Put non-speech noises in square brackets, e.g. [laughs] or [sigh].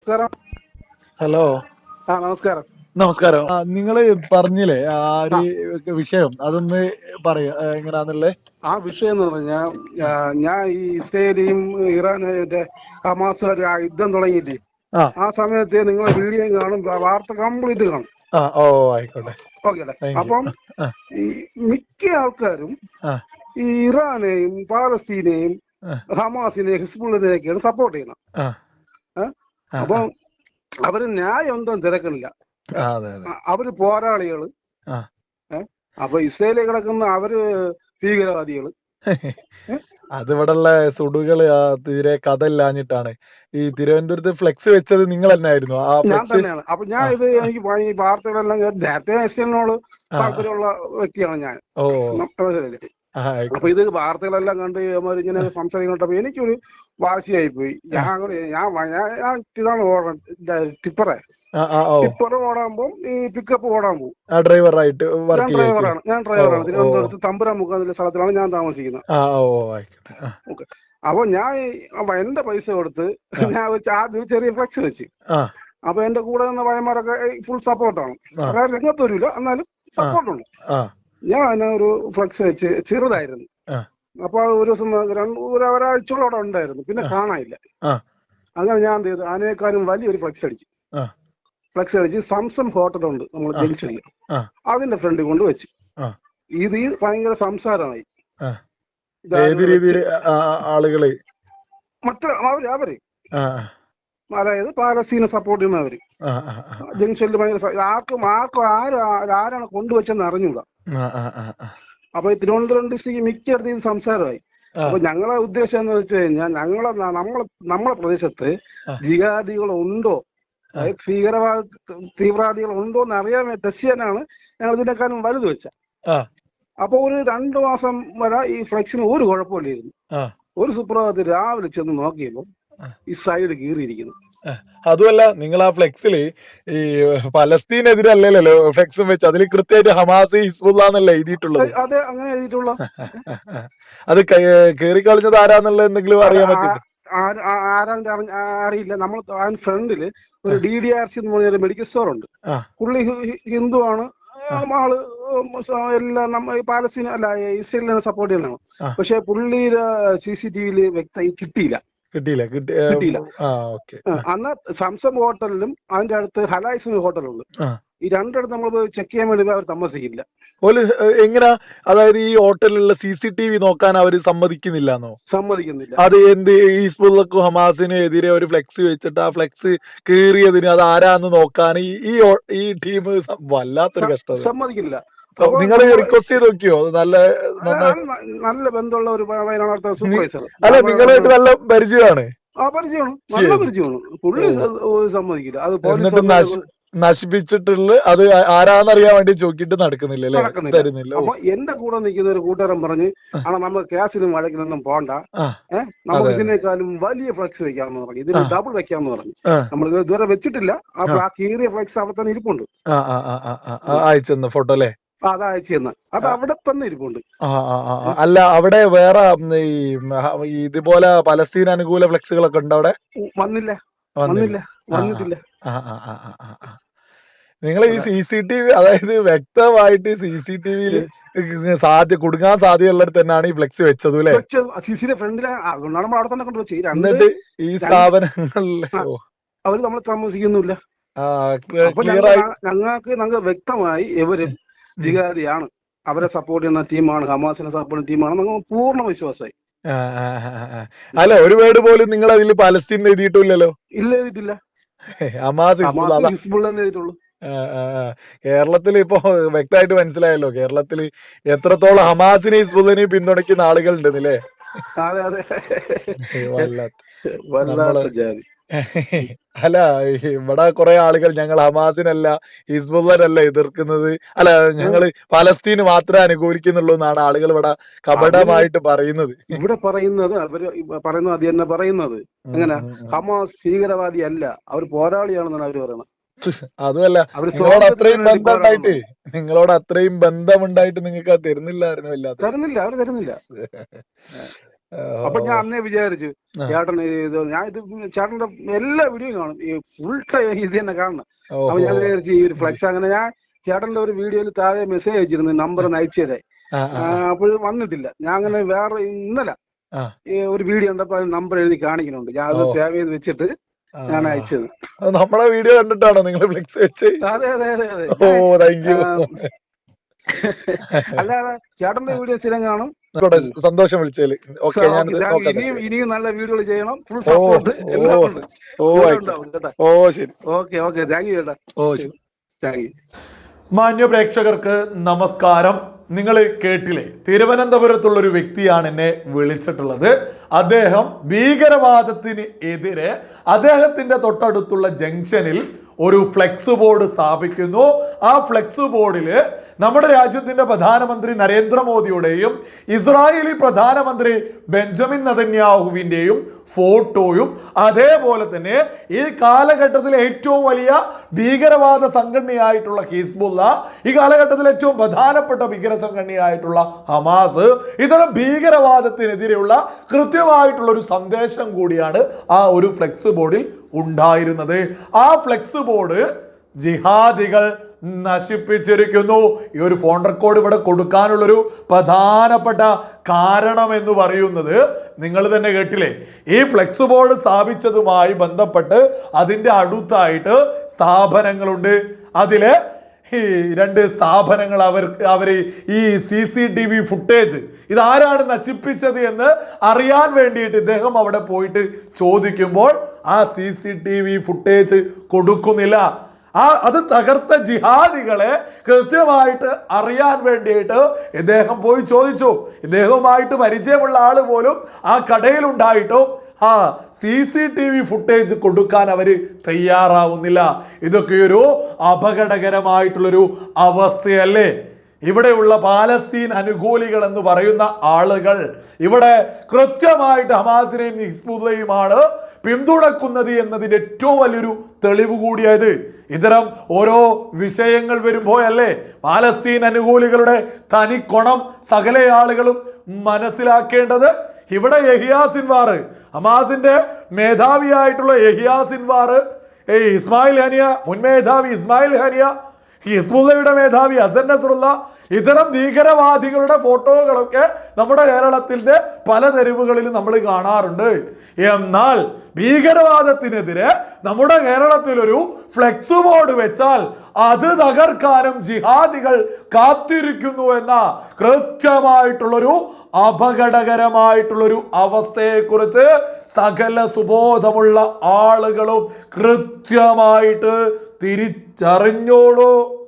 നമസ്കാരം. ഹലോ. ആ നമസ്കാരം. നമസ്കാരം. നിങ്ങൾ പറഞ്ഞില്ലേ ആ ഒരു വിഷയം. അതൊന്ന് പറയാ ആ, എങ്ങനാന്നുള്ളേ? ആ വിഷയം എന്ന് പറഞ്ഞാൽ ഞാൻ ഈ ഇസ്രയേലിയും ഇറാനും ഹമാസ് യുദ്ധം തുടങ്ങിയില്ലേ? ആ. സമയത്ത് നിങ്ങളെ വീഡിയോ കാണും വാർത്ത കംപ്ലീറ്റ് കാണും. ഓ ആയിക്കോട്ടെ. ഓക്കെ അപ്പം ഈ മിക്ക ആൾക്കാരും ഈ ഇറാനെയും പാലസ്തീനെയും. ഹമാസിനെയും ഹിസ്ബുള്ളിനെയൊക്കെയാണ് സപ്പോർട്ട് ചെയ്യണം അപ്പം അവർ ന്യായം ഒന്നും തിരക്കണില്ല അവർ പോരാളികൾ? അപ്പൊ ഇസ്രയേലിൽ കിടക്കുന്ന അവർ ഭീകരവാദികൾ. [laughs] അതിവിടെയുള്ള സുടുകൾ തീരെ കഥ ഇല്ലാഞ്ഞിട്ടാണ് ഈ തിരുവനന്തപുരത്ത് ഫ്ലെക്സ് വെച്ചത് നിങ്ങൾ തന്നെ ആയിരുന്നു ആ ഞാൻ തന്നെയാണ്. അപ്പൊ ഞാൻ ഇത് എനിക്ക് ഈ വാർത്തകളെല്ലാം നേരത്തെ എസ്എലിനോട് താല്പര്യമുള്ള വ്യക്തിയാണ് ഞാൻ? അപ്പൊ ഇത് വാർത്തകളെല്ലാം കണ്ട് ഇങ്ങനെ സംസാരിക്കട്ടപ്പോ എനിക്കൊരു വാശിയായി പോയി ഞാൻ അങ്ങനെ ഞാൻ ഞാൻ- ഇതാണ് ഓടാൻ ടിപ്പറെ? ടിപ്പർ ഓടാകുമ്പോ ഈ പിക്കപ്പ് ഓടാൻ പോകും. ഡ്രൈവറായിട്ട് ഞാൻ ഡ്രൈവറാണ്. ഞാൻ ഡ്രൈവറാണ്. തിരുവനന്തപുരത്ത് തമ്പുരാമുഖ എന്നുള്ള സ്ഥലത്തിലാണ് ഞാൻ താമസിക്കുന്നത്. ഓക്കെ. അപ്പൊ ഞാൻ എന്റെ പൈസ കൊടുത്ത് ഞാൻ ആദ്യം ചെറിയ ഫ്ലക്സ് വെച്ച്. അപ്പൊ എന്റെ കൂടെ നിന്ന പയ്യന്മാരൊക്കെ ഫുൾ സപ്പോർട്ടാണ്. അതായത് രംഗത്ത് വരില്ല എന്നാലും സപ്പോർട്ടുണ്ട് ഞാൻ അതിനൊരു ഫ്ലെക്സ് വെച്ച് ചെറുതായിരുന്നു. അപ്പൊ ഒരു ദിവസം ഒരാഴ്ചയോളം അവിടെ ഉണ്ടായിരുന്നു. പിന്നെ കാണാനില്ല. അങ്ങനെ ഞാൻ എന്ത് ചെയ്തു? അതിനേക്കാളും വലിയൊരു ഫ്ലക്സ് അടിച്ചു. ഫ്ലക്സ് അടിച്ച് സംസം ഹോട്ടലുണ്ട് നമ്മൾ ജംഗ്ഷനിൽ. അതിന്റെ ഫ്രണ്ടിൽ കൊണ്ട് വെച്ച്. ഇത് ഭയങ്കര സംസാരമായി. ആ. ഇതാരും ഏത് രീതിയിൽ ആളുകൾ? മറ്റേ അവർ അവർ. അതായത് പാലസ്തീനെ സപ്പോർട്ട് ചെയ്യുന്നവര് ജംഗ്ഷനിൽ ഭയങ്കര ആർക്കും ആർക്കും ആരും ആരാണ് കൊണ്ടുവച്ചെന്ന് അറിഞ്ഞൂടാ. അപ്പൊ ഈ തിരുവനന്തപുരം ഡിസ്ട്രിക്ട് മിക്കയിടത്തും ഇത് സംസാരമായി. അപ്പൊ ഞങ്ങളെ ഉദ്ദേശം എന്ന് വെച്ച് കഴിഞ്ഞാൽ ഞങ്ങളെ നമ്മളെ നമ്മളെ പ്രദേശത്ത് ജിഹാദികൾ ഉണ്ടോ അതായത് ഭീകരവാദ തീവ്രവാദികൾ ഉണ്ടോ എന്ന് അറിയാൻ ടെസ്റ്റ് ചെയ്യാനാണ് ഞങ്ങൾ ഇതിനെക്കാളും വലുത് വെച്ച. അപ്പൊ ഒരു രണ്ടു മാസം വരെ ഈ ഫ്ലെക്സിന് ഒരു കുഴപ്പമില്ലായിരുന്നു. ഒരു സുപ്രഭാതത്തിൽ രാവിലെ ചെന്ന് നോക്കിയപ്പോൾ ഈ സൈഡ് കീറിയിരിക്കുന്നു. അതുമല്ല നിങ്ങൾ ആ ഫ്ലെക്സിൽ ഈ പലസ്തീനെതിരല്ലല്ലോ ഫ്ലെക്സും വെച്ച് അതിൽ കൃത്യമായിട്ട് ഹമാസ് ഹിസ്ബുല്ല എന്നല്ല എഴുതിയിട്ടുള്ളത്? അതെ അങ്ങനെ എഴുതിയിട്ടുള്ള. അത് കേറി കളഞ്ഞത് ആരാന്നുള്ള എന്തെങ്കിലും അറിയാൻ പറ്റും അറിയില്ല. നമ്മൾ ഫ്രണ്ടിൽ ഒരു ഡി ഡി ആർ സി എന്ന് പറഞ്ഞ ഒരു മെഡിക്കൽ സ്റ്റോർ ഉണ്ട്. പുള്ളി ഹിന്ദു ആണ്. ആൾ എല്ലാം നമ്മ പാലസ്തീൻ പാലസ്തീന അല്ല ഈ ഇസ്രയേലിനെ സപ്പോർട്ട് ചെയ്യുന്നതാണ്. പക്ഷെ പുള്ളിയുടെ സി സി ടി വിയിൽ വ്യക്തമായി കിട്ടിയില്ല. കിട്ടിയില്ല. കിട്ടി കിട്ടിയില്ല. അന്ന് സംസം ഹോട്ടലിലും അതിന്റെ അടുത്ത് ഹലായ്സ് ഹോട്ടലുണ്ട്. ഈ രണ്ടിടത്ത് നമ്മൾ പോയി ചെക്ക് ചെയ്യാൻ വേണ്ടി അവർ താമസിക്കില്ല ഓൽ എങ്ങനാ? അതായത് ഈ ഹോട്ടലിലുള്ള സി സി ടി വി നോക്കാൻ അവർ സമ്മതിക്കുന്നില്ലെന്നോ? സമ്മതിക്കുന്നില്ല. അത് എന്ത് ഈസ്ബുള്ളക്കും ഹമാസിനും എതിരെ ഒരു ഫ്ലെക്സ് വെച്ചിട്ട് ആ ഫ്ലെക്സ് കീറിയതിന് അത് ആരാന്ന് നോക്കാൻ ഈ ഈ ഈ ടീം വല്ലാത്തൊരു കഷ്ടത. സമ്മതിക്കില്ല. നിങ്ങൾ റിക്വസ്റ്റ് ചെയ്ത് നോക്കിയോ? നല്ല നല്ല ബന്ധമുള്ള ഒരു വയനാട് സൂപ്പർവൈസർ അല്ല നിങ്ങളായിട്ട് നല്ല പരിചയമാണ്. ആ പരിചയമാണ്. നല്ല പരിചയമാണ്. പുള്ളി സമ്മതിക്കില്ല. അത് നശിപ്പിച്ചിട്ടുള്ള അത് ആരാന്നറിയാൻ വേണ്ടി ചോക്കിട്ട് നടക്കുന്നില്ല അല്ലേ. തരുന്നില്ല. അപ്പൊ എന്റെ കൂടെ നിൽക്കുന്ന ഒരു കൂട്ടുകാരൻ പറഞ്ഞ് ആണോ നമ്മൾ കേസിനും വഴക്കിനൊന്നും പോണ്ട. ഏഹ് നമുക്ക്. ഇതിനേക്കാളും വലിയ ഫ്ലക്സ് വെക്കാമെന്ന് പറഞ്ഞു. ഇതിന് ഡബിൾ വെക്കാമെന്ന് പറഞ്ഞു. നമ്മൾ ഇത് ഇതുവരെ വെച്ചിട്ടില്ല. അപ്പൊ ആ. കീറിയ ഫ്ലക്സ് അവിടെ തന്നെ ഇരിപ്പുണ്ട്. അയച്ചെന്ന ഫോട്ടോ അല്ലേ? അത് അവിടെ തന്നെ ഇരിപ്പുണ്ട്. അല്ല അവിടെ വേറെ ഈ ഇതുപോലെ പലസ്തീൻ അനുകൂല ഫ്ലെക്സുകളൊക്കെ ഉണ്ട് അവിടെ? വന്നില്ല. വന്നില്ല. വന്നിട്ടില്ല. നിങ്ങൾ ഈ സി സി ടി വി അതായത് വ്യക്തമായിട്ട് സി സി ടി വിയിൽ സാധ്യ കുടുങ്ങാൻ സാധ്യതയുള്ളിടത്ത് തന്നെയാണ് ഈ ഫ്ലെക്സ് വെച്ചത് അല്ലേ? എന്നിട്ട് ഈ സ്ഥാപനങ്ങളിൽ അവർ നമ്മളെ താമസിക്കുന്നില്ല ഞങ്ങൾക്ക് ഞങ്ങൾക്ക് വ്യക്തമായി ഇവർ ജിഹാദിയാണ് അവരെ സപ്പോർട്ട് ചെയ്യുന്ന ടീമാണ് ഹമാസിനെ സപ്പോർട്ട് ചെയ്യുന്ന ടീമാണ് നമുക്ക് പൂർണ വിശ്വാസമായി. അല്ല ഒരു വേർഡ് പോലും നിങ്ങൾ അതിൽ പലസ്തീൻ എഴുതിയിട്ടില്ലല്ലോ? ഇല്ല എഴുതിയിട്ടില്ല. ഹമാസ് എഴുതിയിട്ടുള്ളൂ. കേരളത്തിൽ ഇപ്പോ വ്യക്തമായിട്ട് മനസ്സിലായല്ലോ. കേരളത്തിൽ എത്രത്തോളം ഹമാസിനെ ഹിസ്ബുള്ളിനെയും പിന്തുണയ്ക്കുന്ന ആളുകൾ ഉണ്ടെന്നില്ലേ അതെ അതെ. വല്ലാത്ത. വല്ലാത്ത ജാതി. അല്ല ഇവിടെ കുറെ ആളുകൾ ഞങ്ങൾ ഹമാസിനല്ല ഹിസ്ബുള്ളനല്ല എതിർക്കുന്നത്. അല്ല ഞങ്ങൾ പലസ്തീന് മാത്രമേ അനുകൂലിക്കുന്നുള്ളൂ എന്നാണ് ആളുകൾ ഇവിടെ കപടമായിട്ട് പറയുന്നത്. ഇവിടെ പറയുന്നത് അവർ പറയുന്നത് അത് തന്നെ പറയുന്നത്. ഉം. ഹമാസ് ഭീകരവാദി അല്ല അവർ പോരാളിയാണെന്നാണ് അവർ പറയുന്നത് അതുമല്ല നിങ്ങളോട് അത്രയും സ്വാതന്ത്ര്യത്തിന് വേണ്ടി ബന്ധം ഉണ്ടായിട്ട് നിങ്ങളോട് അത്രയും ബന്ധമുണ്ടായിട്ട് നിങ്ങൾക്ക് അത് തരുന്നില്ലായിരുന്നു വല്ലാത്ത. തരുന്നില്ല അവർ തരുന്നില്ല. അപ്പൊ ഞാൻ അന്നേ വിചാരിച്ചു. ചേട്ടൻ ഇത് ഞാൻ ഇത് ചേട്ടന്റെ എല്ലാ വീഡിയോയും കാണും. ഈ ഫുൾ ടൈം ഇത് തന്നെ കാണണം. അപ്പൊ ഞാൻ വിചാരിച്ചു ഈ ഒരു ഫ്ലെക്സ് അങ്ങനെ ഞാൻ ചേട്ടന്റെ ഒരു വീഡിയോയിൽ താഴെ മെസ്സേജ് അയച്ചിരുന്നു നമ്പർ അയച്ചതേ അപ്പോൾ വന്നിട്ടില്ല. ഞാൻ അങ്ങനെ വേറെ ഇന്നലെ ഈ ഒരു വീഡിയോ ഉണ്ടപ്പോ നമ്പർ എഴുതി കാണിക്കുന്നുണ്ട്. ഞാൻ അത് സേവ് ചെയ്ത് വെച്ചിട്ട് ഞാൻ അയച്ചത്. അത് നമ്മളെ വീഡിയോ കണ്ടിട്ടാണോ നിങ്ങൾ ഫ്ലെക്സ് വെച്ച്? അതെ അതെ അതെ ഓ താങ്ക് യു അല്ലാതെ ചേട്ടന്റെ വീഡിയോ സ്ഥിരം കാണും. സന്തോഷം വിളിച്ചതിൽ. ഓക്കെ. നോക്കട്ടെ. ഇനിയും ഇനിയും നല്ല വീഡിയോകൾ ചെയ്യണം. ഫുൾ സപ്പോർട്ട് ഓ ശരി. Okay okay. താങ്ക് യു ചേട്ടാ. ഓ ശരി. താങ്ക് യു മാന്യ പ്രേക്ഷകർക്ക് നമസ്കാരം. നിങ്ങൾ കേട്ടില്ലേ? തിരുവനന്തപുരത്തുള്ള ഒരു വ്യക്തിയാണ് എന്നെ വിളിച്ചിട്ടുള്ളത്. അദ്ദേഹം ഭീകരവാദത്തിന് എതിരെ അദ്ദേഹത്തിന്റെ തൊട്ടടുത്തുള്ള ജംഗ്ഷനിൽ ഒരു ഫ്ലെക്സ് ബോർഡ് സ്ഥാപിക്കുന്നു. ആ ഫ്ലെക്സ് ബോർഡിൽ നമ്മുടെ രാജ്യത്തിന്റെ പ്രധാനമന്ത്രി നരേന്ദ്രമോദിയുടെയും ഇസ്രായേലി പ്രധാനമന്ത്രി ബെഞ്ചമിൻ നതന്യാഹുവിന്റെയും ഫോട്ടോയും അതേപോലെ തന്നെ ഈ കാലഘട്ടത്തിലെ ഏറ്റവും വലിയ ഭീകരവാദ സംഘടനയായിട്ടുള്ള ഹിസ്ബുള്ള ഈ കാലഘട്ടത്തിലെ ഏറ്റവും പ്രധാനപ്പെട്ട ഭീകര സംഘടനയായിട്ടുള്ള ഹമാസ് ഇത്തരം ഭീകരവാദത്തിനെതിരെയുള്ള കൃത്യമായിട്ടുള്ള ഒരു സന്ദേശം കൂടിയാണ് ആ ഒരു ഫ്ലെക്സ് ബോർഡിൽ ഉണ്ടായിരുന്നത്. ആ ഫ്ലെക്സ് ബോർഡ് ജിഹാദികൾ നശിപ്പിച്ചിരിക്കുന്നു. ഈ ഒരു ഫോൺ റെക്കോർഡ് ഇവിടെ കൊടുക്കാനുള്ളൊരു പ്രധാനപ്പെട്ട കാരണം എന്ന് പറയുന്നത് നിങ്ങൾ തന്നെ കേട്ടില്ലേ? ഈ ഫ്ലെക്സ് ബോർഡ് സ്ഥാപിച്ചതുമായി ബന്ധപ്പെട്ട് അതിന്റെ അടുത്തായിട്ട് സ്ഥാപനങ്ങളുണ്ട്. അതിൽ ഈ [laughs] രണ്ട് സ്ഥാപനങ്ങൾ അവർ അവർ ഈ C C T V footage ഇതാരാണ് നശിപ്പിച്ചത് എന്ന് അറിയാൻ വേണ്ടിയിട്ട് ഇദ്ദേഹം അവിടെ പോയിട്ട് ചോദിക്കുമ്പോൾ ആ C C T V footage കൊടുക്കുന്നില്ല. ആ അത് തകർത്ത ജിഹാദികളെ കൃത്യമായിട്ട് അറിയാൻ വേണ്ടിയിട്ട് ഇദ്ദേഹം പോയി ചോദിച്ചു. ഇദ്ദേഹവുമായിട്ട് പരിചയമുള്ള ആൾ പോലും ആ കടയിലുണ്ടായിട്ടും ആ C C T V footage കൊടുക്കാൻ അവർ തയ്യാറാവുന്നില്ല. ഇതൊക്കെ ഒരു അപകടകരമായിട്ടുള്ളൊരു അവസ്ഥയല്ലേ? ഇവിടെയുള്ള പാലസ്തീൻ അനുകൂലികൾ എന്ന് പറയുന്ന ആളുകൾ ഇവിടെ കൃത്യമായിട്ട് ഹമാസിനെയും ഹിസ്ബുള്ളയുമാണ് പിന്തുണക്കുന്നത് എന്നതിന്റെ ഏറ്റവും വലിയൊരു തെളിവ് കൂടിയത് ഇത്തരം ഓരോ വിഷയങ്ങൾ വരുമ്പോഴല്ലേ പാലസ്തീൻ അനുകൂലികളുടെ തനിക്കൊണം സകല ആളുകളും മനസ്സിലാക്കേണ്ടത്? ഇവിടെ യഹിയാ സിൻവാർ ഹമാസിന്റെ മേധാവിയായിട്ടുള്ള യഹിയാ സിൻവാർ ഏയ് ഇസ്മായിൽ ഹനിയ മുൻ മേധാവി ഇസ്മായിൽ ഹനിയ ഹിസ്ബുള്ളയുടെ മേധാവി അസൻ നസറുള്ള ഇത്തരം ഭീകരവാദികളുടെ ഫോട്ടോകളൊക്കെ നമ്മുടെ കേരളത്തിന്റെ പല തെരുവുകളിലും നമ്മൾ കാണാറുണ്ട്. എന്നാൽ ഭീകരവാദത്തിനെതിരെ നമ്മുടെ കേരളത്തിലൊരു ഫ്ലെക്സ് ബോർഡ് വെച്ചാൽ അത് തകർക്കാനും ജിഹാദികൾ കാത്തിരിക്കുന്നു എന്ന കൃത്യമായിട്ടുള്ളൊരു അപകടകരമായിട്ടുള്ളൊരു അവസ്ഥയെക്കുറിച്ച് സകല സുബോധമുള്ള ആളുകളും കൃത്യമായിട്ട് തിരിച്ചറിഞ്ഞോളൂ.